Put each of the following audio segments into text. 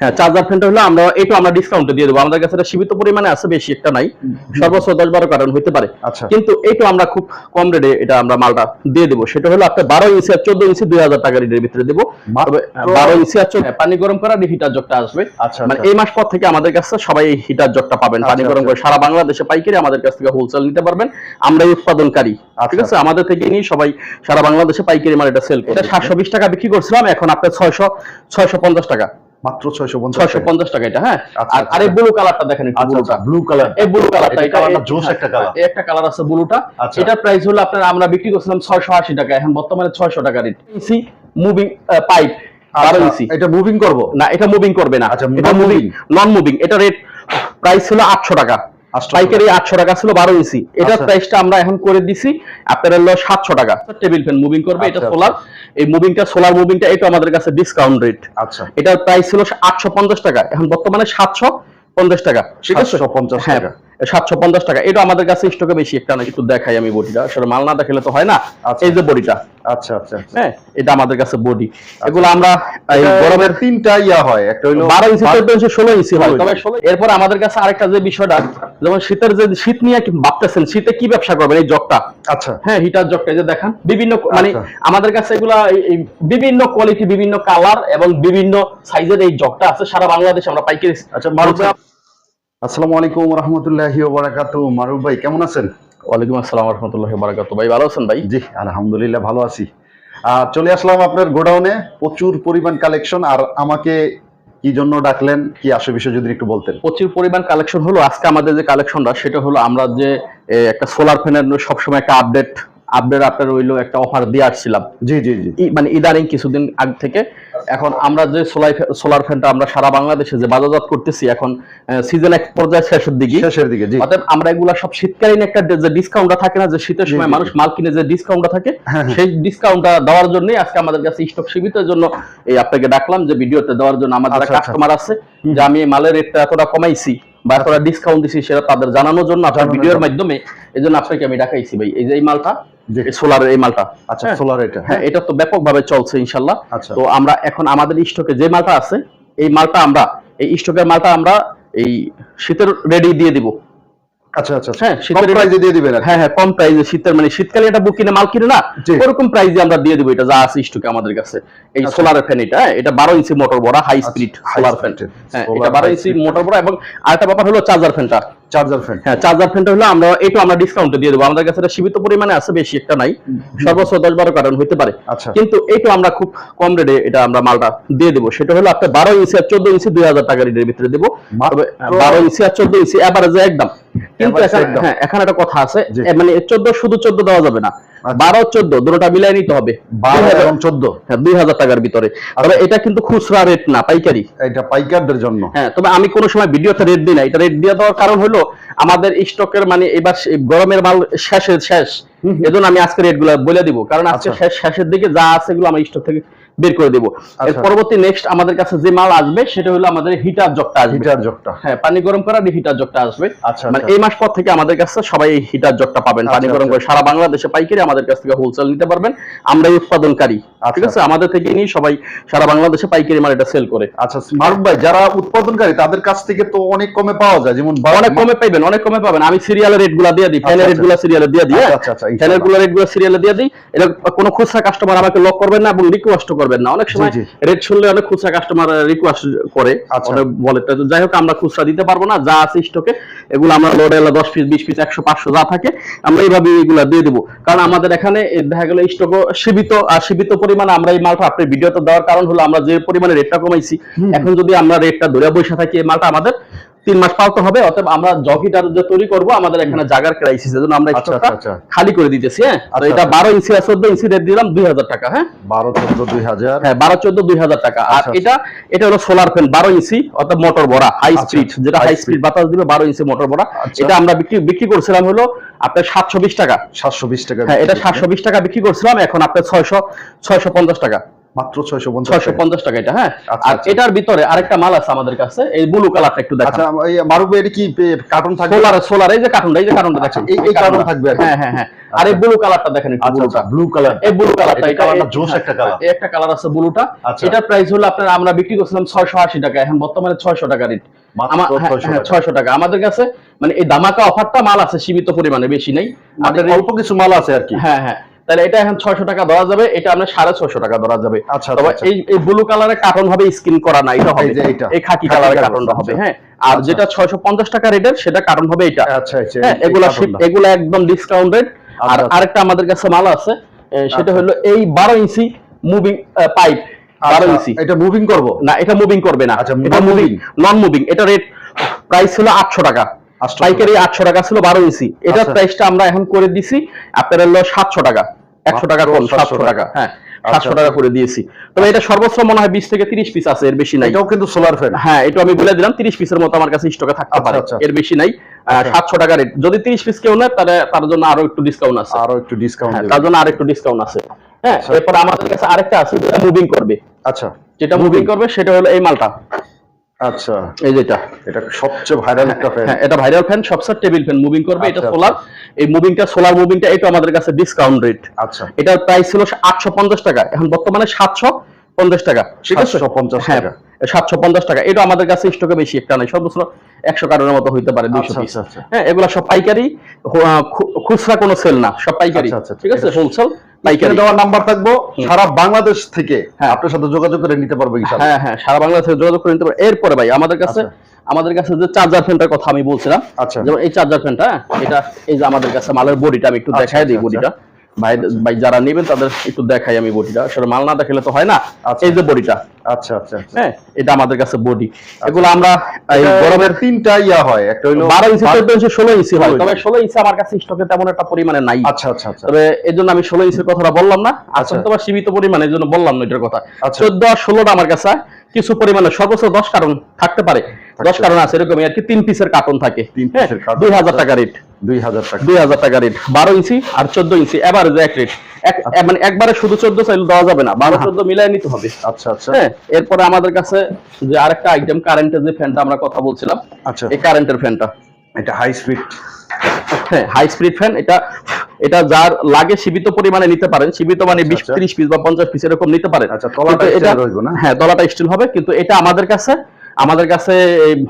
হ্যাঁ চার্জার ফ্যানটা হলো আমরা এটা আমরা ডিসকাউন্টে দিয়ে দেবো। আমাদের কাছে এটা সীমিত পরিমাণে আছে বেশি একটা নাই। সর্বোচ্চ দশ বারো কারণ হতে পারে। আচ্ছা। কিন্তু এটা আমরা খুব কম রেটে এটা আমরা মালটা দিয়ে দেবো। সেটা হলো আপনার বারো ইঞ্চি আর চোদ্দ ইঞ্চি দুই হাজার টাকা রেটের ভিতরে দেবো। বারো ইঞ্চি আর চোদ্দ পানি গরম করা হিটার জগটা আসবে। আচ্ছা, মানে আচ্ছা। এই মাস পর থেকে আমাদের কাছে সবাই হিটার জগটা পাবেন। পানি গরম। করে সারা বাংলাদেশে পাইকারি আমাদের কাছ থেকে হোলসেল নিতে পারবেন। আমরাই উৎপাদনকারী। ঠিক আছে? আমাদের থেকে নিয়ে সবাই সারা বাংলাদেশে পাইকারি মাল এটা সেল করে সাতশো বিশ টাকা বিক্রি করছিলাম এখন আপনার ছয়শো ছয়শো পঞ্চাশ টাকা। মাত্র ছয়শো পঞ্চাশ ছয়শো পঞ্চাশ টাকা এটা হ্যাঁ? আচ্ছা, আর আচ্ছা। আরে ব্লু কালারটা দেখেন আচ্ছা ব্লুটা আচ্ছা ব্লু কালার এই ব্লু কালারটা এটা কালারটা জোস হ্যাঁ, একটা কালার। এই একটা কালার আছে ব্লুটা আচ্ছা। এটার প্রাইস হলো আপনার আমরা বিক্রি করছিলাম ছয়শো আশি টাকা এখন বর্তমানে ছয়শো টাকা রেট ইসি মুভিং পাইপ বারো ইসি এটা মুভিং করব? না এটা মুভিং করবে না। আচ্ছা, এটা মুভিং নন মুভিং এটা রেট প্রাইস হলো আটশো টাকা। 800 পাইকারি আটশো টাকা ছিল বারো ইঞ্চি এটার আচ্ছা। প্রাইসটা আমরা এখন করে দিছি আপনার হলো সাতশো টাকা। টেবিল ফ্যান মুভিং করবে এটা আচ্ছা, সোলার এই মুভিংটা সোলার মুভিংটা এটা আমাদের কাছে ডিসকাউন্ট রেট আচ্ছা। এটার প্রাইস ছিল আটশো পঞ্চাশ টাকা এখন বর্তমানে সাতশো পঞ্চাশ টাকা। ঠিক আছে পঞ্চাশ হ্যাঁ টাকা। সাতশো পঞ্চাশ টাকা। এটা আমাদের কাছে স্টকে বেশি একটা না একটু দেখাই আমি বডিটা। আসলে মাল না দেখালে তো হয় না। আচ্ছা। এই যে বডিটা। আচ্ছা আচ্ছা আচ্ছা। হ্যাঁ এটা আমাদের কাছে বডি। এগুলো আমরা এই গরমের তিনটা ইয়া হয় একটা হইল বারো ইঞ্চি চোদ্দ ইঞ্চি ষোলো ইঞ্চি হয়। তবে এরপর আমাদের কাছে আরেকটা যে বিষয়টা যেমন শীতের যে শীত নিয়ে কি ভাবতেছেন শীতে কি ব্যবসা করবেন এই জগটা? আচ্ছা। হ্যাঁ হিটার জগটা যে দেখান বিভিন্ন মানে আচ্ছা। আমাদের কাছে এগুলা বিভিন্ন কোয়ালিটি বিভিন্ন কালার এবং বিভিন্ন সাইজের এই জগটা আছে সারা বাংলাদেশে আমরা পাইকারি আচ্ছা আসসালামু আলাইকুম রহমতুল্লাহি মারুফ ভাই কেমন আছেন? ওয়ালাইকুম আসসালাম রহমতুল্লাহ বারাকাতু ভাই ভালো আছেন ভাই? জি আলহামদুলিল্লাহ ভালো আছি। আর চলে আসলাম আপনার গোডাউনে। প্রচুর পরিমাণ কালেকশন। আর আমাকে কি জন্য ডাকলেন কি আসে বিষয় যদি একটু বলতেন। প্রচুর পরিমাণ কালেকশন হলো। আজকে আমাদের যে কালেকশনটা সেটা হলো আমরা যে একটা সোলার ফ্যানের সবসময় একটা আপডেট আপডেট আপনার রইল একটা অফার দিয়ে আসছিলাম। জি জি জি। মানে ইদানিং কিছুদিন আগ থেকে এখন আমরা যে সোলার সোলার ফ্যানটা আমরা সারা বাংলাদেশে যে বাজারজাত করতেছি এখন সিজন এক পর্যায়ে শেষের দিকে। শেষের দিকে জি। অতএব আমরা এগুলা সব শীতকালীন একটা যে ডিসকাউন্টটা থাকে না যে শীতের সময় মানুষ মাল কিনে যে ডিসকাউন্টটা থাকে হ্যাঁ, হ্যাঁ। সেই ডিসকাউন্টটা দেওয়ার জন্যই আজকে আমাদের কাছে স্টক সীমিতের জন্য এই আপনাকে ডাকলাম যে ভিডিওতে দেওয়ার জন্য আমাদের আচ্ছা, আচ্ছা। কাস্টমার আছে যে আমি মালের রেটটা এতটা কমাইছি বা এতটা ডিসকাউন্ট দিছি সেটা তাদের জানানোর জন্য আপনার ভিডিওর মাধ্যমে। এই জন্য আপনাকে আমি ডাকাইছি ভাই। এই যে এই মালটা জি। এই এই মালটা আচ্ছা হ্যাঁ। সোলার এটা হ্যাঁ এটা তো ব্যাপকভাবে চলছে ইনশাল্লাহ আচ্ছা। তো আমরা এখন আমাদের স্টকে যে মালটা আছে এই মালটা আমরা এই স্টকের মালটা আমরা এই শীতের রেডি দিয়ে দিব আচ্ছা আচ্ছা হ্যাঁ, কম শীতের প্রাইজে দিয়ে দিবেন হ্যাঁ হ্যাঁ কম প্রাইসে শীতের মানে শীতকালে এটা বুক কিনে মাল কিনে না ওরকম প্রাইসে আমরা দিয়ে দিব এটা যা আছে স্টকে আমাদের কাছে। এই আচ্ছা। সোলার ফ্যান এটা হ্যাঁ, এটা বারো ইঞ্চি মোটর বড়া হাই স্পিড সোলার ফ্যান হ্যাঁ এটা বারো ইঞ্চি মোটর বড়া এবং আরেকটা ব্যাপার হলো চার্জার ফ্যানটা চার্জার ফ্যান হ্যাঁ চার্জার ফ্যানটা হলো আমরা এটা আমরা ডিসকাউন্টে দিয়ে দেবো। আমাদের কাছে এটা সীমিত পরিমাণে আছে বেশি একটা নাই। সর্বোচ্চ দশ বারো কারণ হতে পারে। আচ্ছা। কিন্তু এইটা আমরা খুব কম রেটে এটা আমরা মালটা দিয়ে দেবো। সেটা হলো আপনার বারো ইঞ্চি আর চোদ্দ ইঞ্চি দুই হাজার টাকা রেটের ভিতরে দেবো। বারো ইঞ্চি আর চোদ্দ ইঞ্চি একদম। কিন্তু এখানে হ্যাঁ এখানে একটা কথা আছে। মানে চোদ্দ শুধু চোদ্দ দেওয়া যাবে না। আচ্ছা। বারো চোদ্দ দুটোটা মিলাই নিতে হবে। বারো এবং চোদ্দ। হ্যাঁ দুই হাজার টাকার ভিতরে। তবে এটা কিন্তু খুচরা রেট না পাইকারি। এটা পাইকারদের জন্য। হ্যাঁ তবে আমি কোনো সময় ভিডিওতে রেট দিই না। এটা রেট দিয়ে দেওয়ার কারণ হলো আমাদের স্টকের মানে এবার গরমের মাল শেষের শেষ। এজন্য আমি আজকে রেটগুলো বলে দিব। কারণ আজকে আচ্ছা। শেষ শেষের দিকে যা আছে এগুলো আমি স্টক থেকে বের করে দেবো। এর আচ্ছা। পরবর্তী নেক্সট আমাদের কাছে যে মাল আসবে সেটা হলো আমাদের হিটার জগটা আসবে। হিটার জগটা। হ্যাঁ পানি গরম করার হিটার জগটা আসবে। আচ্ছা, মানে আচ্ছা। এই মাস পর থেকে আমাদের কাছে সবাই হিটার জগটা পাবেন। পানি আচ্ছা, গরম আচ্ছা। করে সারা বাংলাদেশে পাইকারি আমাদের কাছ থেকে হোলসেল নিতে পারবেন। আমরাই উৎপাদনকারী। ঠিক আচ্ছা। আছে? আমাদের থেকে নিয়ে সবাই সারা বাংলাদেশে পাইকারি মাল এটা সেল করে। আচ্ছা মারুফ ভাই যারা উৎপাদনকারী তাদের কাছ থেকে তো অনেক কমে পাওয়া যায়। যেমন অনেক কমে পাইবেন অনেক কমে পাবেন। আমি সিরিয়ালের রেটগুলা দিয়ে দিই ফ্যানের আচ্ছা, রেটগুলা সিরিয়ালে দিয়ে দিই আচ্ছা, আচ্ছা, আচ্ছা, ফ্যানেরগুলা রেটগুলা সিরিয়ালে দিয়ে দিই। এটা কোনো খুচরা কাস্টমার আমাকে লক করবেন না এবং রিকোয়েস্ট করবেন না। অনেক সময় রেট শুনলে অনেক খুচরা কাস্টমার রিকোয়েস্ট করে আচ্ছা। অনেক বলে তো যাই হোক আমরা খুচরা দিতে পারব না যা আছে স্টকে এগুলো আমরা লোড এলা দশ পিস বিশ পিস একশো পাঁচশো যা থাকে আমরা এইভাবে এগুলা দিয়ে দেবো। কারণ আমাদের এখানে দেখা গেল স্টকও সীমিত আর সীমিত পরিমাণে আমরা এই মালটা আপনার ভিডিওতে দেওয়ার কারণ হলো আমরা যে পরিমাণে রেটটা কমাইছি এখন যদি আমরা রেটটা ধরে বসে থাকি এই মালটা আমাদের তিন মাস পালতে হবে অতএব আমরা জকিটার যে তৈরি করব আমাদের এখানে জাগার ক্রাইসিস এজন্য আমরা আচ্ছা, স্টকটা আচ্ছা, আচ্ছা। খালি করে দিতেছি হ্যাঁ? আচ্ছা, এটা আচ্ছা। বারো ইঞ্চি আর চোদ্দ ইঞ্চি রেট দিলাম দুই হাজার টাকা হ্যাঁ? বারো চোদ্দ দুই হাজার। হ্যাঁ বারো চোদ্দ দুই হাজার টাকা। আর আচ্ছা, এটা এটা হলো সোলার ফ্যান বারো ইঞ্চি অর্থাৎ মোটর ভরা হাই আচ্ছা, স্পিড যেটা হাই। স্পিড বাতাস দিবে বারো ইঞ্চি মোটর ভরা। আচ্ছা। এটা আমরা বিক্রি বিক্রি করছিলাম হলো আপনার সাতশো বিশ টাকা। সাতশো বিশ টাকা হ্যাঁ এটা সাতশো বিশ টাকা বিক্রি করছিলাম এখন আপনার ছয়শো ছয়শো পঞ্চাশ টাকা। মাত্র ছয়শো পঞ্চাশ ছয়শো পঞ্চাশ টাকা এটা হ্যাঁ? আচ্ছা, আর আচ্ছা। এটার ভিতরে আরেকটা মাল আছে আমাদের কাছে এই ব্লু কালারটা একটু আচ্ছা এই এটা কি কার্টুন থাকবে? সোলার সোলার এই যে কার্টুনটা এই যে কার্টুনটা দেখেন। এই- এই কার্টুন থাকবে হ্যাঁ হ্যাঁ হ্যাঁ। আর এই ব্লু কালারটা দেখেন একটু ব্লুটা ব্লু কালার এই ব্লু কালারটা এটা কালারটা জোশ হ্যাঁ, একটা কালার। এই একটা কালার আছে ব্লুটা। এটার প্রাইস হলো আপনার আমরা বিক্রি করছিলাম ছয়শো আশি টাকা এখন বর্তমানে ছয়শো টাকা রেট হ্যাঁ, 600 হ্যাঁ। ছয়শো টাকা। আমাদের কাছে মানে এই ধামাকা অফারটা মাল আছে সীমিত পরিমাণে বেশি নেই। মানে আপনার অল্প কিছু মাল আছে আর কি। হ্যাঁ হ্যাঁ। তাহলে এটা এখন ছয়শো টাকা দেওয়া যাবে এটা আপনার সাড়ে ছয়শো টাকা দেওয়া যাবে। আচ্ছা, তবে আচ্ছা। এই এই ব্লু কালারের কার্টন হবে স্কিন করা না এটা হবে। এই খাকি কালারের কালার, কার্টনটা হবে আচ্ছা। হ্যাঁ। আর আচ্ছা। যেটা ছয়শো পঞ্চাশ টাকা রেটের সেটা কার্টন হবে এটা আচ্ছা আচ্ছা হ্যাঁ এগুলা এগুলা একদম ডিসকাউন্টেড আর আচ্ছা, আচ্ছা। আরেকটা আমাদের কাছে মাল আছে সেটা আচ্ছা। হলো এই বারো ইঞ্চি মুভিং পাইপ বারো আচ্ছা, ইঞ্চি। এটা মুভিং করব? না এটা মুভিং করবে না। আচ্ছা, এটা মুভিং নন মুভিং এটা রেট প্রাইস হলো আটশো টাকা। 800 পাইকারি আটশো টাকা ছিল বারো ইঞ্চি। এটার আচ্ছা। প্রাইসটা আমরা এখন করে দিছি আপনার হলো সাতশো টাকা একশো টাকা কম সাতশো টাকা। হ্যাঁ আচ্ছা, সাতশো টাকা করে দিয়েছি। তবে এটা সর্বোচ্চ মনে হয় বিশ থেকে তিরিশ পিস আছে এর বেশি নাই। এটাও কিন্তু সোলার ফ্যান হ্যাঁ এটা আমি বলে দিলাম তিরিশ পিসের মতো আমার কাছে স্টকে থাকতে আচ্ছা, পারে আচ্ছা। এর বেশি নাই। আচ্ছা। সাতশো টাকা রেট যদি তিরিশ পিস কেউ নেয় তাহলে তার জন্য আরও একটু ডিসকাউন্ট আছে। আরও একটু ডিসকাউন্ট হ্যাঁ, তার জন্য আরও একটু ডিসকাউন্ট আছে। হ্যাঁ আচ্ছা। এরপর আমাদের কাছে আরেকটা আছে যেটা মুভিং করবে। আচ্ছা। যেটা মুভিং করবে সেটা হলো এই মালটা। আচ্ছা। এই যেটা। এটা সবচেয়ে ভাইরাল একটা ফ্যান হ্যাঁ এটা ভাইরাল ফ্যান সবচেয়ে টেবিল ফ্যান মুভিং করবে এটা আচ্ছা, সোলার এই মুভিংটা সোলার মুভিংটা এটা আমাদের কাছে ডিসকাউন্ট রেট আচ্ছা। এটার প্রাইস ছিল আটশো পঞ্চাশ টাকা। এখন বর্তমানে সাতশো পঞ্চাশ টাকা। ঠিক আছে? 750 হ্যাঁ টাকা। সাতশো পঞ্চাশ টাকা। এটা আমাদের কাছে স্টকে বেশি একটা নাই। সর্বোচ্চ একশো কার্টনের মতো হইতে পারে দুইশো আচ্ছা, পিস আচ্ছা, আচ্ছা। হ্যাঁ এগুলা সব পাইকারি। খুচরা কোনো সেল না সব পাইকারি। আচ্ছা, আচ্ছা, ঠিক আছে? হোলসেল পাইকারি। দেওয়ার নাম্বার থাকব। সারা বাংলাদেশ থেকে হ্যাঁ। আপনার সাথে যোগাযোগ করে নিতে পারব ইনশাআল্লাহ। হ্যাঁ হ্যাঁ সারা বাংলাদেশে যোগাযোগ করে নিতে পারে এরপরে ভাই আমাদের কাছে আমাদের কাছে যে চার্জার ফ্যানটার কথা আমি বলছিলাম আচ্ছা। যেমন এই চার্জার ফ্যানটা এটা এই যে আমাদের কাছে মালের বডিটা আমি একটু আচ্ছা, দেখাই দিই আচ্ছা, বডিটা। ভাই ভাই যারা নেবেন তাদের একটু দেখাই আমি বডিটা। আসলে মাল না দেখালে তো হয় না আচ্ছা। এই যে বডিটা। আচ্ছা আচ্ছা আচ্ছা। হ্যাঁ এটা আমাদের কাছে বডি। এগুলো আমরা এই গরমের তিনটা ইয়া হয় একটা হইল বারো ইঞ্চি চোদ্দ ইঞ্চি ষোলো ইঞ্চি হয়। তবে ষোলো ইঞ্চি আমার কাছে স্টকে তেমন একটা পরিমাণে নাই। আচ্ছা আচ্ছা আচ্ছা। তবে এই জন্য আমি ষোলো ইঞ্চির কথাটা বললাম না। আচ্ছা। আসলে তোমার সীমিত পরিমাণে এই জন্য বললাম না এটার কথা। আচ্ছা। চোদ্দ আর ষোলোটা আমার কাছে কিছু পরিমাণে সর্বোচ্চ দশ কারণ থাকতে পারে। দশ কারণ আছে এরকমই আর কি তিন পিসের কার্টন থাকে। হ্যাঁ। দুই হাজার টাকা রেট দুই হাজার টাকা। দুই হাজার টাকা রেট বারো ইঞ্চি আর চোদ্দ ইঞ্চি এভারেজ এক রেট মানে একবারে শুধু চোদ্দ চাইলে দেওয়া যাবে না বারো চোদ্দ মিলাই নিতে হবে। আচ্ছা আচ্ছা। হ্যাঁ এরপরে আমাদের কাছে যে আরেকটা আইটেম কারেন্টের যে ফ্যানটা আমরা কথা বলছিলাম আচ্ছা। এই কারেন্টের ফ্যানটা এটা হাই স্পিড হ্যাঁ হাই স্পিড ফ্যান এটা এটা যার লাগে সীমিত পরিমাণে নিতে পারেন সীমিত মানে বিশ আচ্ছা। ত্রিশ পিস বা পঞ্চাশ পিস এরকম নিতে পারেন আচ্ছা? হ্যাঁ তলাটা স্টিল হবে কিন্তু এটা আমাদের কাছে আমাদের কাছে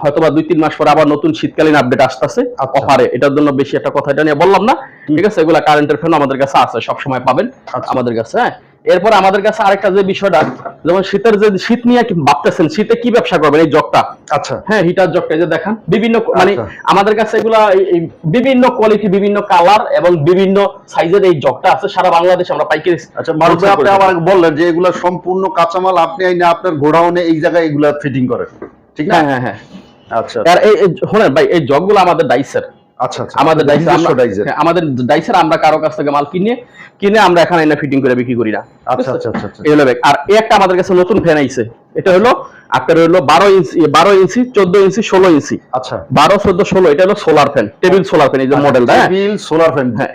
হয়তো বা দুই তিন মাস পরে আবার নতুন শীতকালীন আপডেট আসতেছে আচ্ছা। অফারে এটার জন্য বেশি একটা কথা এটা নিয়ে বললাম না ঠিক আছে এগুলা কারেন্টের ফ্যান আমাদের কাছে আছে সব সময় পাবেন আচ্ছা। আমাদের কাছে হ্যাঁ এরপর আমাদের কাছে আরেকটা যে বিষয়টা যেমন শীতের যে শীত নিয়ে কি ভাবতেছেন শীতে কি ব্যবসা করবেন এই জগটা? আচ্ছা। হ্যাঁ হিটার জগটা এই যে দেখান বিভিন্ন মানে আচ্ছা। আমাদের কাছে এগুলা বিভিন্ন কোয়ালিটি বিভিন্ন কালার এবং বিভিন্ন সাইজের এই জগটা আছে সারা বাংলাদেশে আমরা পাইকারি আচ্ছা মারুফ আপনি আমাকে বললেন যে এগুলা সম্পূর্ণ কাঁচামাল আপনি আইনে আপনার গোডাউনে এই জায়গায় এগুলা ফিটিং করেন। ঠিক না? হ্যাঁ হ্যাঁ হ্যাঁ। আচ্ছা। আর এই এই- শোনেন ভাই এই জগগুলো আমাদের ডাইসের আচ্ছা আচ্ছা আমাদের ডাইসার আমরা- হ্যাঁ, আমাদের ডাইসের আমরা কারও কাছ থেকে মাল কিনে কিনে আমরা এখানে ফিটিং করে বিক্রি করি না আচ্ছা আচ্ছা আচ্ছা আচ্ছা। আর একটা আমাদের কাছে নতুন ফ্যান আইছে। এটা হলো আপনার হলো বারো ইঞ্চি বারো ইঞ্চি চোদ্দ ইঞ্চি ষোলো ইঞ্চি আচ্ছা। বারো চোদ্দ ষোলো এটা হলো solar fan table solar fan এই যে মডেলটা টেবিল সোলার ফ্যান হ্যাঁ।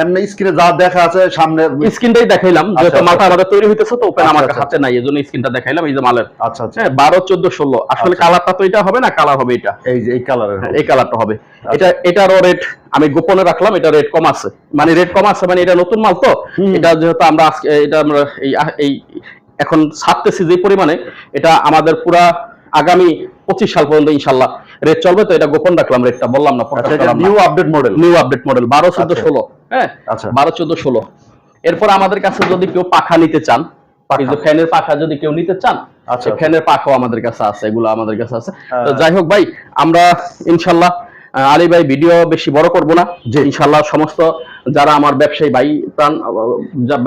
এমনি স্ক্রিনে যা দেখা আছে সামনে স্ক্রিনটাই দেখাইলাম যেহেতু আচ্ছা, মালটা আমাদের তৈরি হইতেছে তো ওপেন আচ্ছা, আমার আচ্ছা, হাতে নাই এই জন্য স্ক্রিনটা দেখাইলাম এই যে মালের। আচ্ছা আচ্ছা। হ্যাঁ বারো চোদ্দ ষোলো। আসলে আচ্ছা। কালারটা তো এটা হবে না কালার হবে এটা। এই যে এই কালারের হ্যাঁ, এই কালারটা হবে। আচ্ছা। এটা এটারও রেট আমি গোপনে রাখলাম এটা রেট কম আছে। মানে রেট কম আছে মানে এটা নতুন মাল তো। এটা যেহেতু আমরা আজকে এটা আমরা এই এখন ছাড়তেছি যে পরিমাণে এটা আমাদের পুরা আগামী পঁচিশ সাল পর্যন্ত ইনশাল্লাহ রেট চলবে। তো এটা গোপন রাখলাম রেটটা বললাম না new update model new update model বারো চোদ্দ আচ্ছা। ষোলো হ্যাঁ? আচ্ছা। বারো চোদ্দ ষোলো। এরপর আমাদের কাছে যদি কেউ পাখা নিতে চান ফ্যানের পাখা যদি কেউ নিতে চান আচ্ছা। ফ্যানের পাখাও আমাদের কাছে আছে এগুলো আমাদের কাছে আছে। তো যাই হোক ভাই আমরা ইনশাল্লাহ আলী ভাই ভিডিও বেশি বড় করব না। যে ইনশাল্লাহ সমস্ত যারা আমার ব্যবসায়ী ভাই প্রাণ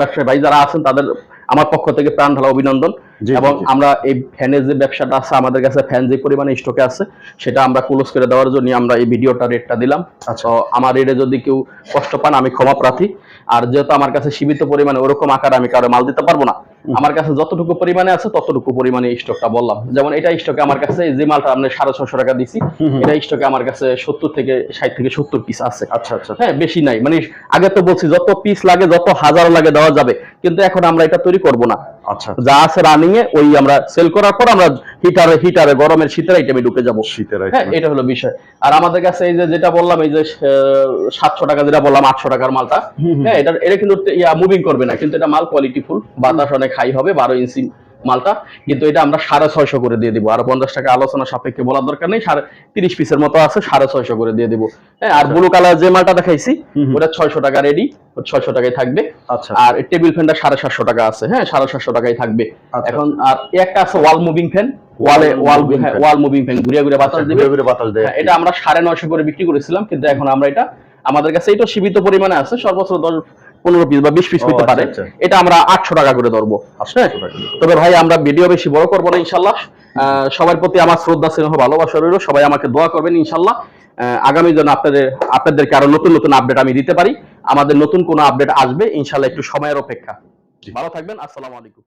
ব্যবসায়ী ভাই যারা আছেন তাদের আমার পক্ষ থেকে প্রাণ ঢালা অভিনন্দন। এবং। আমরা এই ফ্যানের যে ব্যবসাটা আছে আমাদের কাছে ফ্যান যে পরিমাণে স্টকে আছে সেটা আমরা ক্লোজ করে দেওয়ার জন্য আমরা এই ভিডিওটা রেটটা দিলাম। আচ্ছা। তো আমার রেটে যদি কেউ কষ্ট পান আমি ক্ষমা প্রার্থী। আর যেহেতু আমার কাছে সীমিত পরিমাণে ওরকম আকার আমি কারও মাল দিতে পারব না। আমার কাছে যতটুকু পরিমাণে আছে ততটুকু পরিমাণে স্টকটা বললাম। যেমন এটা স্টকে আমার কাছে যে মালটা আমরা সাড়ে ছশো টাকা দিছি এটা স্টকে আমার কাছে সত্তর থেকে ষাট থেকে সত্তর পিস আছে। আচ্ছা আচ্ছা। হ্যাঁ বেশি নাই। মানে আগে তো বলছি যত পিস লাগে যত হাজার লাগে দেওয়া যাবে। কিন্তু এখন আমরা এটা তৈরি করব না। আচ্ছা। যা আছে রানিং এ ওই আমরা সেল করার পর আমরা হিটারে হিটারে গরমের শীতের আইটেমে ঢুকে যাব। শীতের হ্যাঁ এটা হলো বিষয়। আর আমাদের কাছে এই যে যেটা বললাম এই যে সাতশো টাকা যেটা বললাম আটশো টাকার মালটা। হ্যাঁ এটা এটা কিন্তু ইয়া মুভিং করবে না। কিন্তু এটা মাল কোয়ালিটি ফুল বাতাস অনেক হাই হবে বারো ইঞ্চি মালটা কিন্তু এটা আমরা সাড়ে ছয়শো করে দিয়ে দিব। আর পঞ্চাশ টাকা আলোচনা সাপেক্ষে বলার দরকার নেই সাড়ে তিরিশ পিসের মতো আছে সাড়ে ছয়শো করে দিয়ে দিব। হ্যাঁ আর ব্লু কালার যে মালটা দেখাইছি। ওটা ছয়শো টাকা রেডি ছয়শো টাকায় থাকবে। আচ্ছা। আর টেবিল ফ্যানটা সাড়ে সাতশো টাকা আছে হ্যাঁ সাড়ে সাতশো টাকায় থাকবে। আচ্ছা। এখন আর একটা আছে ওয়াল মুভিং ফ্যান ওয়ালে ওয়াল ওয়াল মুভিং ফ্যান ঘুরিয়ে ঘুরিয়ে বাতাস দিবে। ঘুরে ঘুরে বাতাস দেয়। হ্যাঁ, এটা আমরা সাড়ে নয়শো করে বিক্রি করেছিলাম কিন্তু এখন আমরা এটা আমাদের কাছে এটা সীমিত পরিমাণে আছে সর্বোচ্চ দশ পনেরো পিস বা বিশ পিস হইতে আচ্ছা, পারে। আচ্ছা। এটা আমরা আটশো টাকা করে ধরবো। হ্যাঁ? তবে ভাই আমরা ভিডিও বেশি বড় করব না ইনশাল্লাহ। সবার প্রতি আমার শ্রদ্ধা স্নেহ ভালোবাসা রইল। সবাই আমাকে দোয়া করবেন ইনশাল্লাহ। আগামী জন্য আপনাদের আপনাদেরকে আরও নতুন নতুন আপডেট আমি দিতে পারি। আমাদের নতুন কোনো আপডেট আসবে ইনশাল্লাহ একটু সময়ের অপেক্ষা। ভালো থাকবেন আসসালামু আলাইকুম।